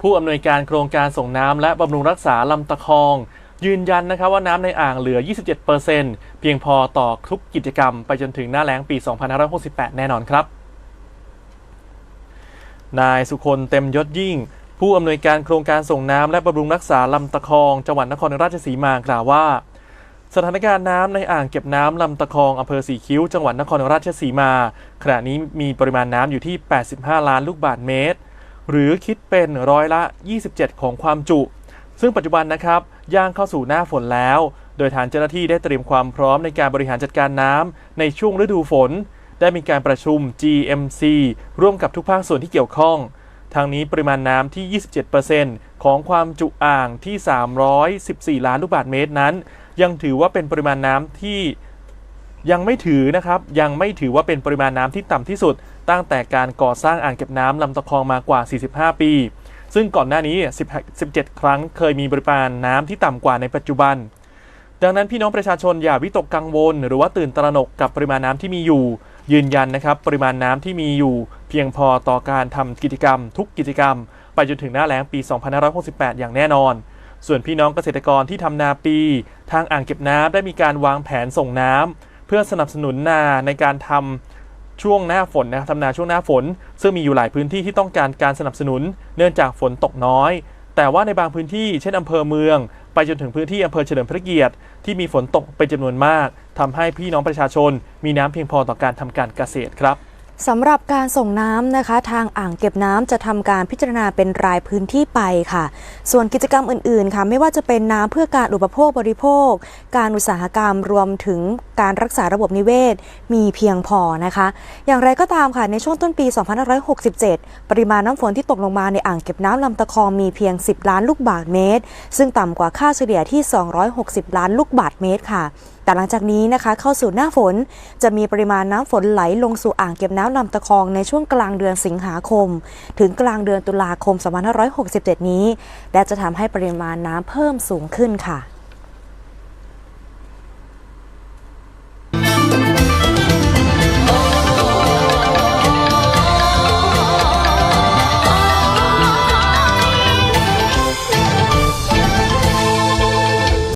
ผู้อำนวยการโครงการส่งน้ำและบำรุงรักษาลำตะคอง ยืนยันนะครับว่าน้ำในอ่างเหลือ 27%เพียงพอต่อทุกกิจกรรมไปจนถึงหน้าแล้งปี 2568 แน่นอนครับ นายสุคนเต็มยศยิ่ง ผู้อำนวยการโครงการส่งน้ำและบำรุงรักษาลำตะคอง จังหวัดนครราชสีมากล่าวว่า สถานการณ์น้ำในอ่างเก็บน้ำลำตะคองอำเภอสีคิ้ว จังหวัดนครราชสีมา ขณะนี้มีปริมาณน้ำอยู่ที่ 85 ล้านลูกบาศก์เมตร หรือคิดเป็นร้อยละ 27 ของความจุ ซึ่งปัจจุบันนะครับย่างเข้าสู่หน้าฝนแล้ว โดยทางเจ้าหน้าที่ได้เตรียมความพร้อมในการบริหารจัดการน้ำในช่วงฤดูฝน ได้มีการประชุม GMC ร่วมกับทุกภาคส่วนที่เกี่ยวข้องทางนี้ปริมาณน้ำที่ 27%ของความจุอ่างที่ 314 ล้านลูกบาศก์เมตรนั้น ยังถือว่าเป็นปริมาณน้ำที่ ยังไม่ถือนะครับยังไม่ถือว่าเป็นปริมาณน้ำที่ต่ำที่สุด ตั้งแต่การก่อสร้างอ่างเก็บน้ำลำตะคองมากว่า 45 ปี ซึ่งก่อนหน้านี้ 17 ครั้งเคยมีปริมาณน้ำที่ต่ำกว่าในปัจจุบัน ดังนั้นพี่น้องประชาชนอย่าวิตกกังวล หรือว่าตื่นตระหนกกับปริมาณน้ำที่มีอยู่ ยืนยันนะครับปริมาณน้ำที่มีอยู่ เพียงพอต่อการทำกิจกรรม ทุกกิจกรรม ไปจนถึงหน้าแล้งปี 2568 อย่างแน่นอนส่วนพี่น้องเกษตรกรที่ทำนาปี ทางอ่างเก็บน้ำได้มีการวางแผนส่งน้ำ เพื่อสนับสนุนนาในการทำช่วงหน้าฝนนะครับทำนาช่วงหน้าฝน ซึ่งมีอยู่หลายพื้นที่ที่ต้องการการสนับสนุน เนื่องจากฝนตกน้อย แต่ว่าในบางพื้นที่เช่นอำเภอเมือง ไปจนถึงพื้นที่อำเภอเฉลิมพระเกียรติที่มีฝนตกเป็นจำนวนมากทำให้พี่น้องประชาชน มีน้ำเพียงพอต่อการทำการเกษตรครับสำหรับการส่งน้ำนะคะ ทางอ่างเก็บน้ำจะทำการพิจารณาเป็นรายพื้นที่ไปค่ะ ส่วนกิจกรรมอื่นๆค่ะ ไม่ว่าจะเป็นน้ำเพื่อการอุปโภคบริโภค การอุตสาหกรรมรวมถึง การรักษาระบบนิเวศ มีเพียงพอนะคะ อย่างไรก็ตามค่ะ ในช่วงต้นปี 2567 ปริมาณน้ำฝนที่ตกลงมาในอ่างเก็บน้ำลำตะคองมีเพียง 10 ล้านลูกบาศก์เมตร ซึ่งต่ำกว่าค่าเฉลี่ยที่ 260 ล้านลูกบาศก์เมตรค่ะแต่หลังจากนี้นะคะเข้าสู่หน้าฝนจะมีปริมาณน้ำฝนไหลลงสู่อ่างเก็บน้ำลำตะคองในช่วงกลางเดือนสิงหาคม ถึงกลางเดือนตุลาคม 2567 นี้ และจะทำให้ปริมาณน้ำเพิ่มสูงขึ้นค่ะ